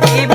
baby.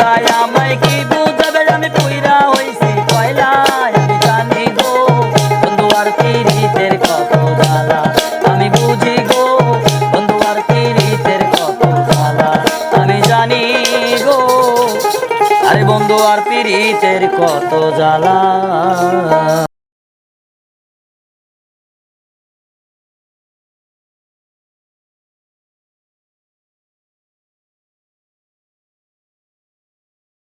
খোদায় কি বুঝাবে? আমি পুইরা জানি গো, বন্ধু আর তিরিতের কত জ্বালা। আমি বুঝি গো, বন্ধু আর তিরিতের কত জ্বালা। আমি জানি গো, আরে বন্ধু আর পিরিতের কত জ্বালা।